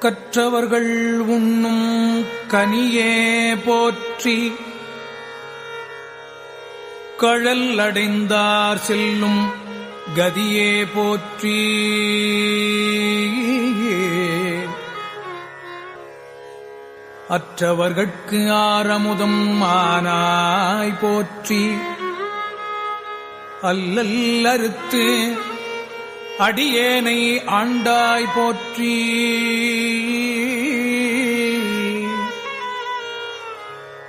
கற்றவர்கள் உண்ணும் கனியே போற்றி. கழல் அடைந்தார் செல்லும் கதியே போற்றி. அற்றவர்கட்கு ஆரமுதம் ஆனாய் போற்றி. அல்லல் அறுத்து அடியேனை ஆண்டாய் போற்றி.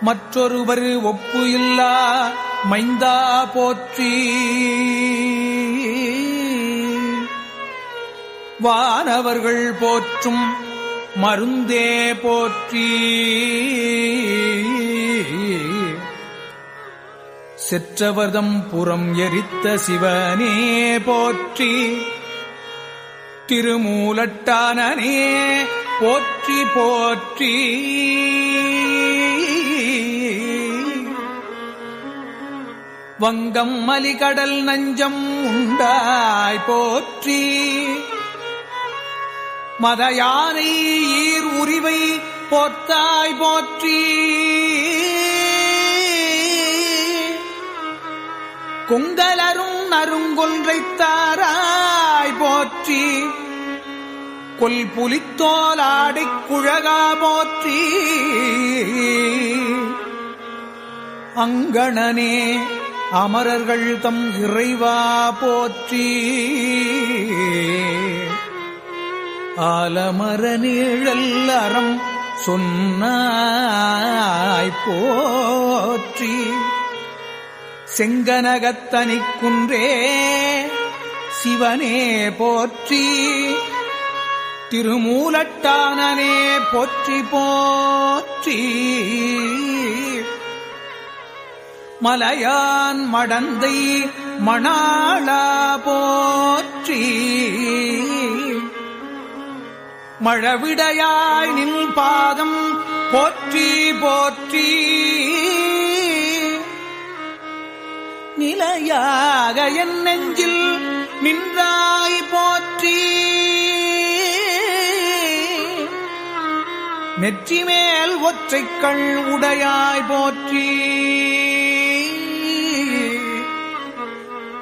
மற்றொருவர் ஒப்பு இல்லா மைந்தா போற்றி. வானவர்கள் போற்றும் மருந்தே போற்றி. செற்றவர்தம் புறம் எரித்த சிவனே போற்றி. திருமூலட்டானே போற்றி போற்றி. வங்கம் மலிகடல் நஞ்சம் உண்டாய் போற்றி. மதயானை ஈர் உரிவை போத்தாய் போற்றி. கொங்கலரும் நறுங்கொன்றைத் தாராய் போற்றி. கொல் புலித்தோலாடி குழகா போற்றி. அங்கணனே அமரர்கள் தம் இறைவா போற்றி. ஆலமர நீழல் அறம் சொன்னாய் போற்றி. செங்கனகத்தனிக் குன்றே சிவனே போற்றி திருமூலட்டானனே போற்றி போற்றி. மலையான் மடந்தை மணாளா போற்றி. மழவிடையாய் நின் பாதம் போற்றி போற்றி. நிலையாக என் நெஞ்சில் நின்றாய் போற்றி. நெற்றி மேல் ஒற்றை கண் உடையாய் போற்றி.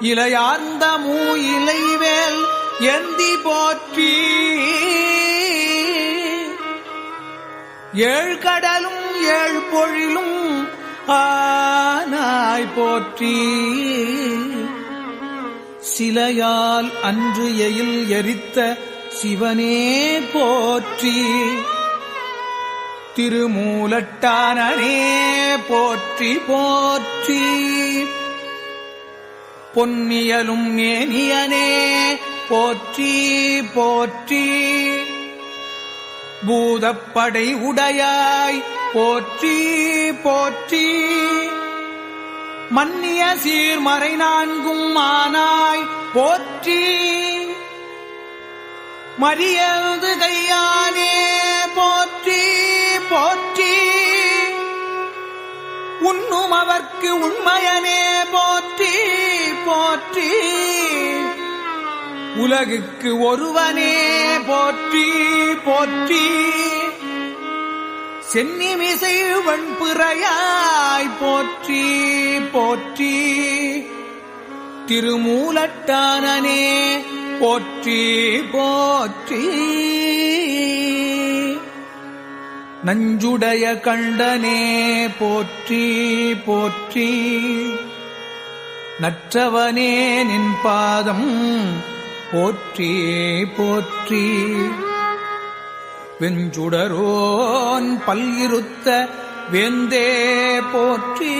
இலையார்ந்த மூ இலைவேல் எந்தி போற்றி. ஏழ் கடலும் ஏழு பொழிலும் ஆனாய் போற்றி. சிலையால் அன்று எயில் எரித்த சிவனே போற்றி. திருமூலட்டானே போற்றி போற்றி. பொன்னியலும் நேனியனே போற்றி போற்றி. பூதப்படை உடையாய் போற்றி போற்றி. மன்னிய சீர்மறை நான்கும் ஆனாய் போற்றி. மரியது கையானே போற்றி போற்றி. உண்ணும் அவர்க்கு உண்மையனே போற்றி போற்றி. உலகுக்கு ஒருவனே போற்றி போற்றி. சென்னிமிசை வண்புறையாய் போற்றி போற்றி. திருமூலட்டானனே போற்றி போற்றி. நஞ்சுடைய கண்டனே போற்றி போற்றி. நற்றவனே நின் பாதம் போற்றி போற்றி. வெஞ்சுடரோன் பல்லிருத்த வேந்தே போற்றி.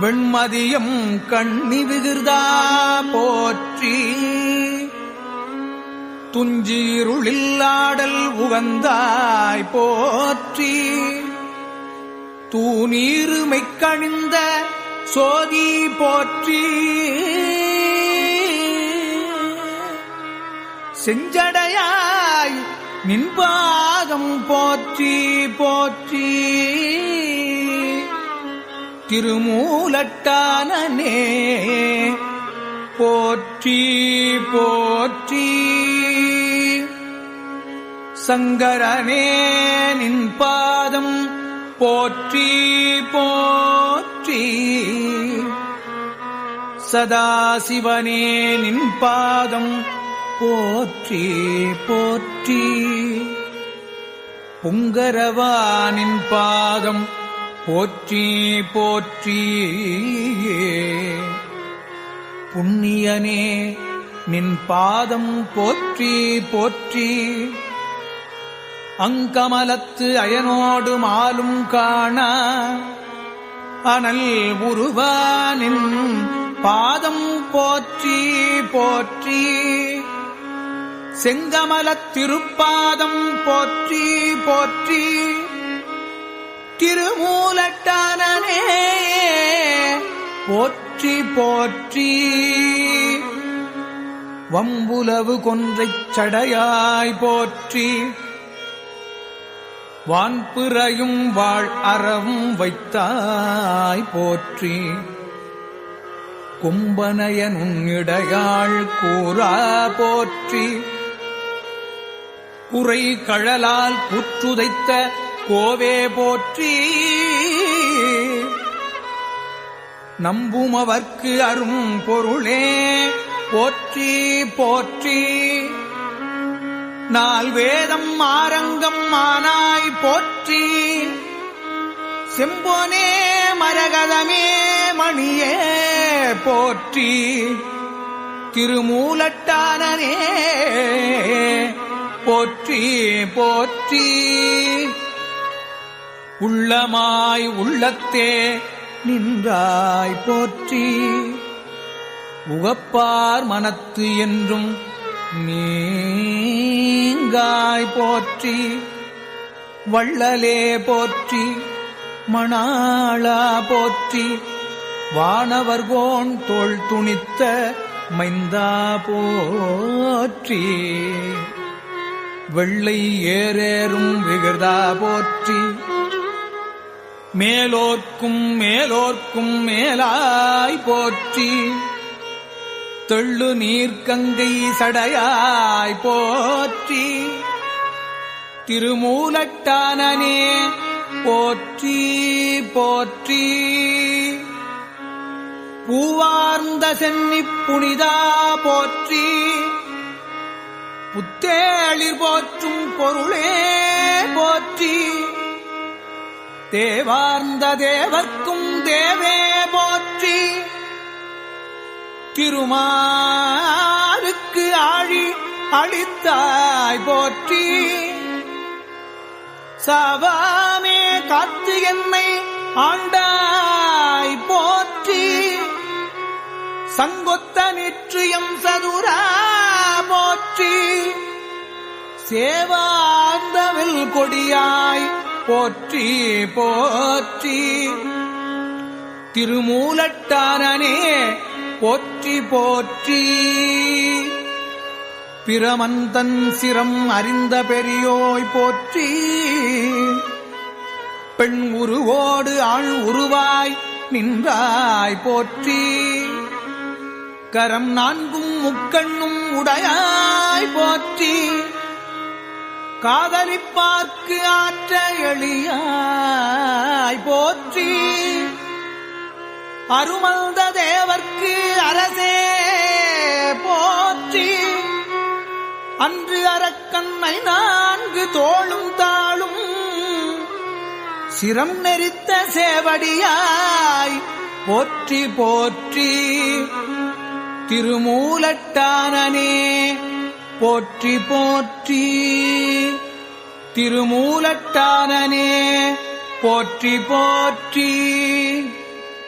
வெண்மதியம் கண்ணி விகிர்தா போற்றி. துஞ்சீருளில்லாடல் உகந்தாய் போற்றி. தூநீருமை கணிந்த சோதி போற்றி. செஞ்சடையா நின்பாகம் போற்றி போற்றி. திருமூலட்டானே போற்றி போற்றி. சங்கரனே நின் பாதம் போற்றி போற்றி. சதாசிவனே நின் பாதம் போற்றி போற்றி. புங்கரவானின் பாதம் போற்றி போற்றி புண்ணியனே நின் பாதம் போற்றி போற்றி. அங்கமலத்து அயனோடு மாலும் காண அனல் உருவானின் பாதம் போற்றி போற்றி. செங்கமலத் திருப்பாதம் போற்றி போற்றி. திருமூலட்டானே போற்றி போற்றி. வம்புலவு கொன்றைச் சடையாய் போற்றி. வான்பிறையும் வாழ் அறவும் வைத்தாய் போற்றி. கும்பனையன் உன்னிடையாள் கூறா போற்றி. குறை கழலால் புற்றுதைத்த கோவே போற்றி. நம்புமவர்க்கு அரும் பொருளே போற்றி போற்றி. நால் வேதம் ஆரங்கம் ஆனாய் போற்றி. செம்போனே மரகதமே மணியே போற்றி. திருமூலட்டானனே போற்றி போற்றி. உள்ளமாய் உள்ளத்தே நின்றாய் போற்றி. உகப்பார் மனத்து என்றும் நீங்காய் போற்றி. வள்ளலே போற்றி மணாளா போற்றி. வானவர்கோன் தோள் துணித்த மைந்தா போற்றி. வெள்ளை ஏறேறும் விகிருதா போற்றி. மேலோர்க்கும் மேலோர்க்கும் மேலாய் போற்றி. தெள்ளு நீர்க்கங்கை சடையாய் போற்றி. திருமூலட்டானனே போற்றி போற்றி. பூவார்ந்த சென்னி புனிதா போற்றி. புத்தேளிர் போற்றும் பொருளே போற்றி. தேவார்ந்த தேவர்க்கும் தேவே போற்றி. திருமாருக்கு ஆழி அழித்தாய் போற்றி. சவாமே காத்து என்னை ஆண்டாய் போற்றி. சங்கொத்த நிற்றியம் சேவாந்தவில் கொடியாய் போற்றி போற்றி. திருமூலட்டானனே போற்றி போற்றி. பிரமந்தன் சிரம் அறிந்த பெரியோய் போற்றி. பெண் உருவோடு ஆள் உருவாய் நின்றாய் போற்றி. கரம் நான்கும் முக்கண்ணும் உடையாய் போற்றி. காதலிப்பார்க்கு ஆற்ற எளியாய் போற்றி. அருமந்த தேவர்க்கு அரசே போற்றி. அன்று அரக்கண்ணை நான்கு தோளும் தாளும் சிரம் நெறித்த சேவடியாய் போற்றி போற்றி. திருமூலட்டானனே போற்றி போற்றி. திருமூலட்டானனே போற்றி போற்றி.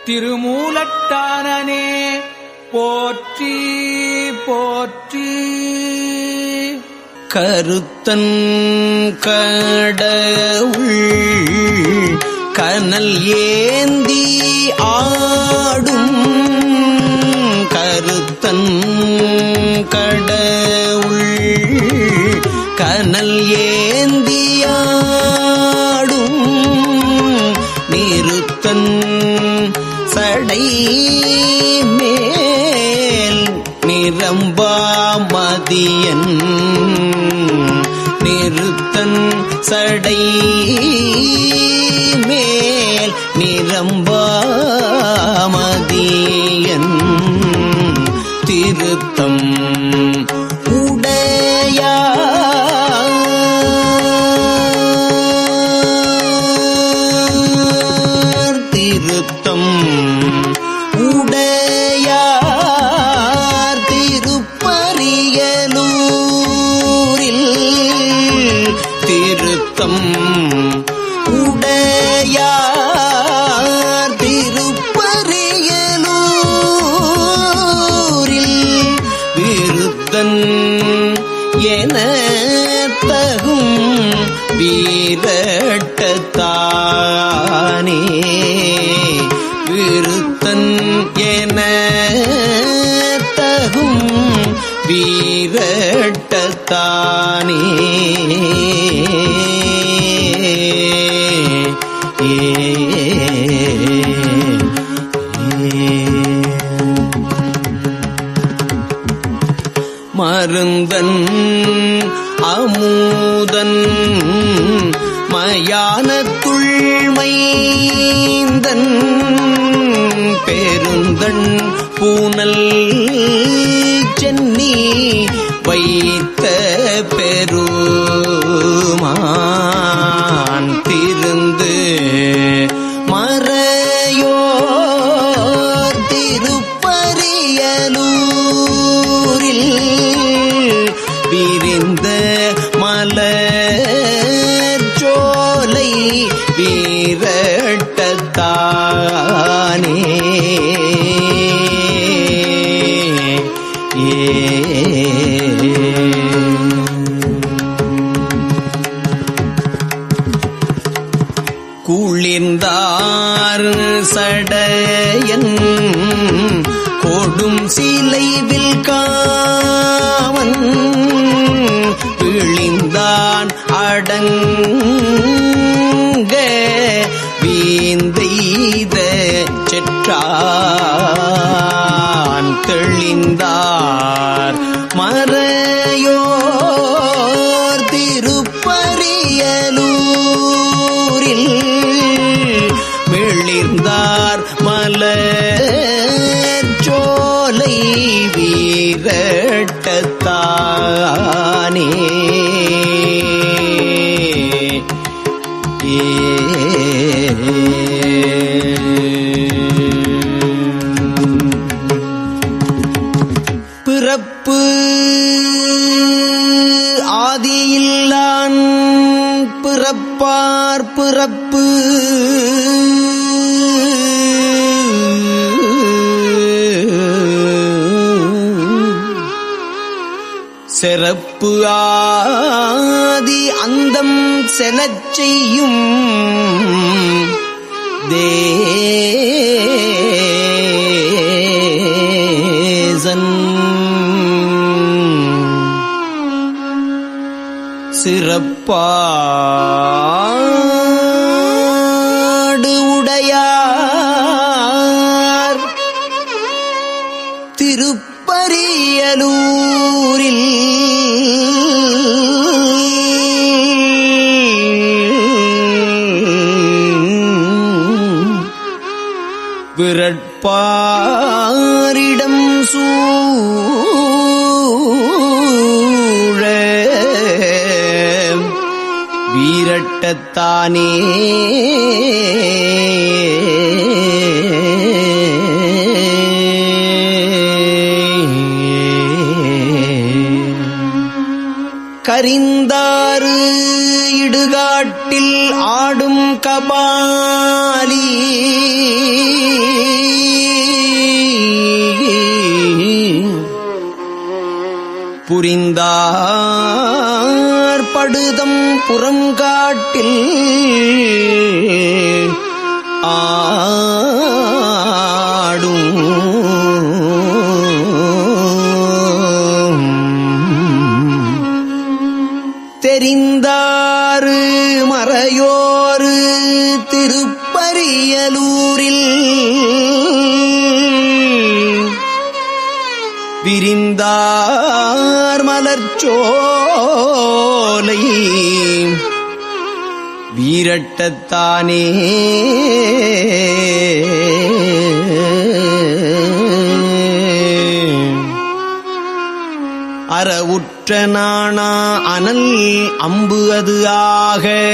திருமூலட்டானனே போற்றி போற்றி. கருத்தன் கடவுள் கனல் ஏந்தி ஆடும். கருத்தன் கடவுள். மணல் ஏந்தியாடும் நிறுத்தன் சடை மேல் நிரம்பாமதியன் நிறுத்தன் சடை மேல் நிரம்பாமதியன் என பேருந்தன் பூனல் சென்னி வைத்த பேர் சேர்ந்தார் சடையன். கோடும் சிலைவில் காவன். பிழிந்தான் அடங்க மிளிர்ந்தார் மலர் சோலை வீரட்டத்தானே. பிறப்பு ஆதியில்லான் பிறப்பார் பிறப்பு. சிறப்பு ஆதி அந்தம் செலச் செய்யும் தேசன். சிறப்பா விரட்பாரிடம் சூழ வீரட்டத்தானே. கரிந்தாறு இடுகாட்டில் ஆடும் கபாலி புரிந்தார் படுதம் புறங்காட்டில் ஆடும் சோலை. வீரட்டத்தானே. அறவுற்ற நாணா அனல் அம்பு அது ஆக.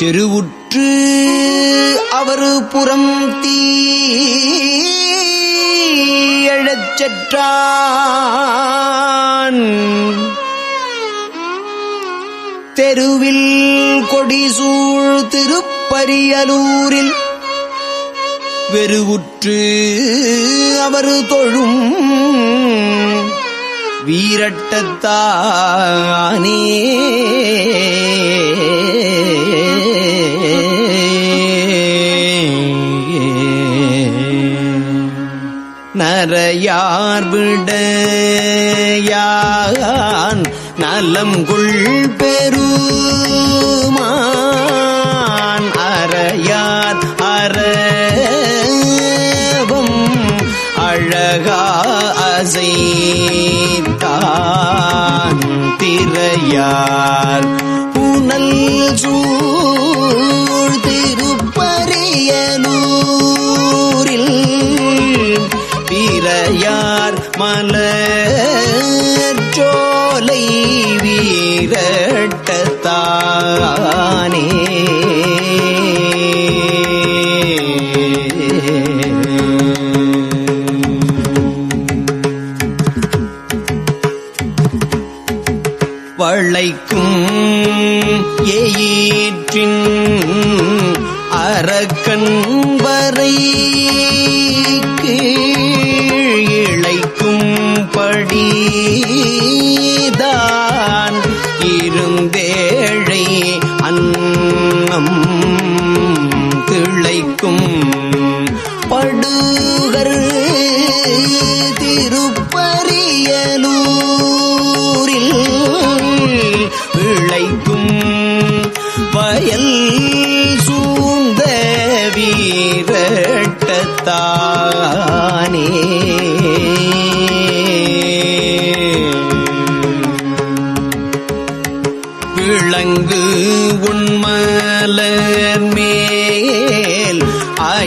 செருவுற்று அவரு புறம் தீ செற்றான் தெருவில் கொடிசூழ் திருப்பரியலூரில் வெறுவுற்று அவர் தொழும் வீரட்டத்தானே. நரையார் விடையான் நலம் கொள் பெருமான்? அறையார் அறவம் அழகா அசைத்தான் திரையார் ಮನ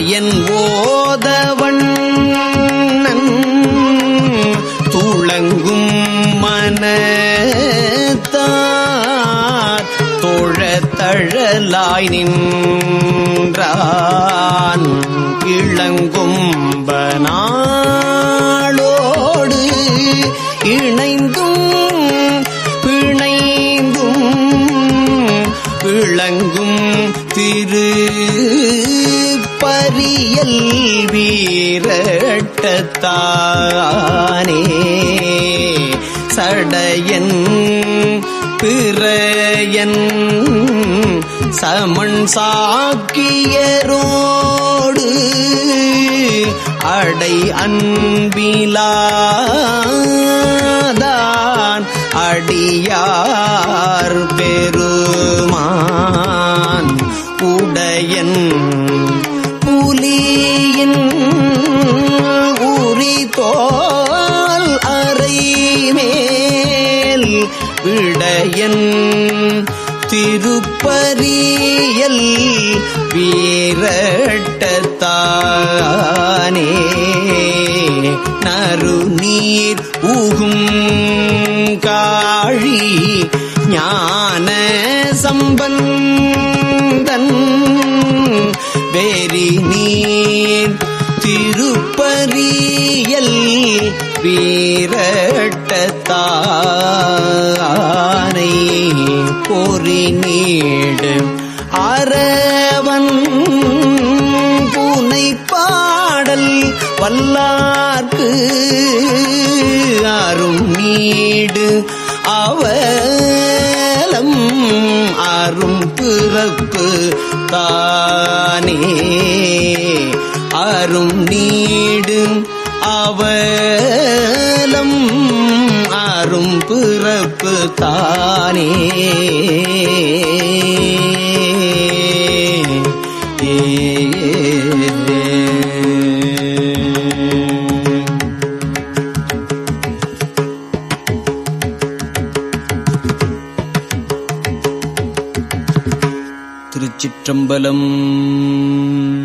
அயன் ஓதவண்ணன் துளங்கும் மனத்தார் தோழத்தழலாய் நின்றான் இளங்கும் வீரட்டத்தானே சடையன் பிறையன் சமன் சாக்கியரோடு அடை அன்பிலாதான் அடியார் பெருமான். விடையன் திருப்பரியல் வீரட்டத்தானே. நறுநீர் ஊகும் காழி ஞான சம்பந்தன். வெறி நீர் திருப்பரியல் வீரட்டத்தானை வல்லார்க்கு அரும் நீடு அவலம் அரும் பிறப்பு தானே. அரும் நீடு அவலம் அரும் பிறப்பு தானே. चम्बलम्